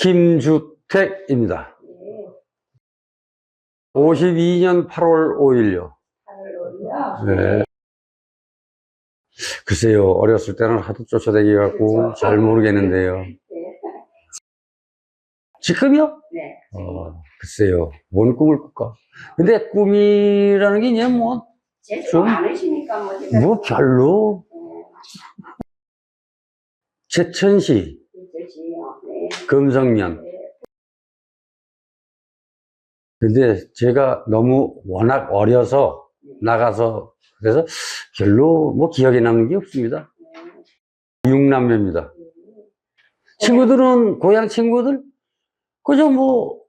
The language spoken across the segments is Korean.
김주택입니다. 네. 52년 8월 5일요. 8월 5일이요. 네. 글쎄요, 어렸을 때는 하도 쫓아다니 갖고 그렇죠. 잘 모르겠는데요. 네. 지금요? 네. 어, 글쎄요, 뭔 꿈을 꿀까? 근데 꿈이라는 게 그냥 뭐, 좀? 많으시니까 뭐 뭐 별로. 네. 제천시. 금성면. 네. 근데 제가 너무 워낙 어려서 나가서 그래서 별로 뭐 기억에 남는 게 없습니다. 육남매입니다. 친구들은 고향 친구들 그저 뭐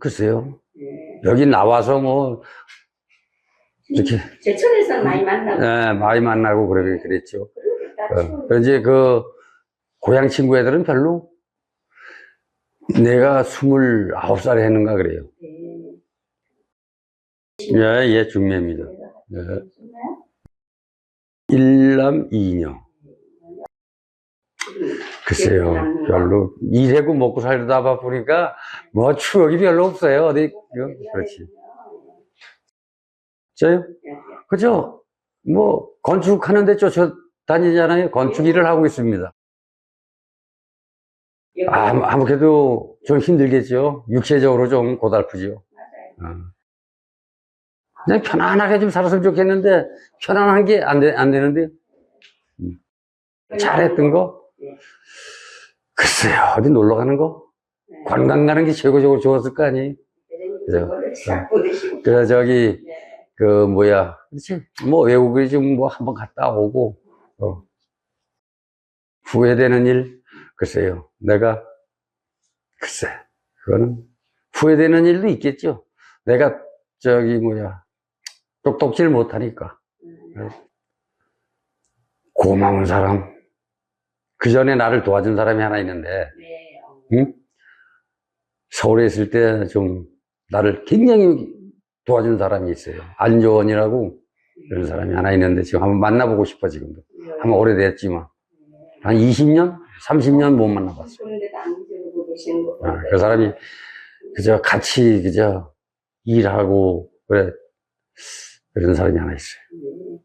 글쎄요 네. 여기 나와서 뭐 이렇게 제천에서 많이 만나고 예, 많이 만나고 그래 그랬죠. 그러니까 어, 이제 그 고향 친구 애들은 별로 내가 스물아홉 살에 했는가 그래요. 네. 예, 예, 중매입니다. 네. 네. 일남 이녀. 글쎄요, 별로 일하고 먹고 살다 보니까 뭐 추억이 별로 없어요. 어디 그, 그렇지. 저요? 그죠? 뭐 건축하는데 쫓아다니잖아요. 건축 일을 하고 있습니다. 아, 아무래도 좀 힘들겠죠. 육체적으로 좀 고달프죠. 어. 그냥 편안하게 좀 살았으면 좋겠는데 편안한 게안안 되는데 잘했던 거? 글쎄요, 어디 놀러 가는 거? 관광 가는 게 최고적으로 좋았을 거 아니? 그죠? 그래서 저기, 그, 뭐야, 그렇지? 뭐 외국에 좀 뭐 한번 갔다 오고, 어. 후회되는 일? 글쎄요, 내가, 글쎄, 그거는 후회되는 일도 있겠죠. 내가 저기, 뭐야, 똑똑질 못하니까. 고마운 사람. 그 전에 나를 도와준 사람이 하나 있는데, 네. 어. 응? 서울에 있을 때 좀 나를 굉장히 도와준 사람이 있어요. 안조원이라고 그런 사람이 하나 있는데 지금 한번 만나보고 싶어 지금도. 한번 오래됐지만. 한 20년? 30년 못 만나봤어. 그런데도 안 잊어보고 계시는 거 아, 그 사람이 그저 같이 그저 일하고 그래 그런 사람이 하나 있어요. 네.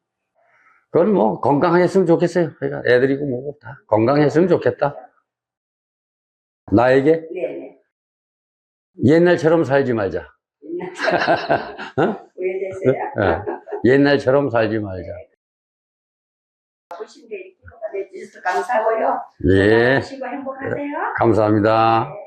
그건 뭐 건강했으면 좋겠어요. 그러니까 애들이고 뭐고 다 건강했으면 좋겠다. 나에게 네네. 옛날처럼 살지 말자. 어? 예. 옛날처럼 살지 말자. 내주셔서 감사하고요. 예, 하시고 행복하세요. 감사합니다. 네.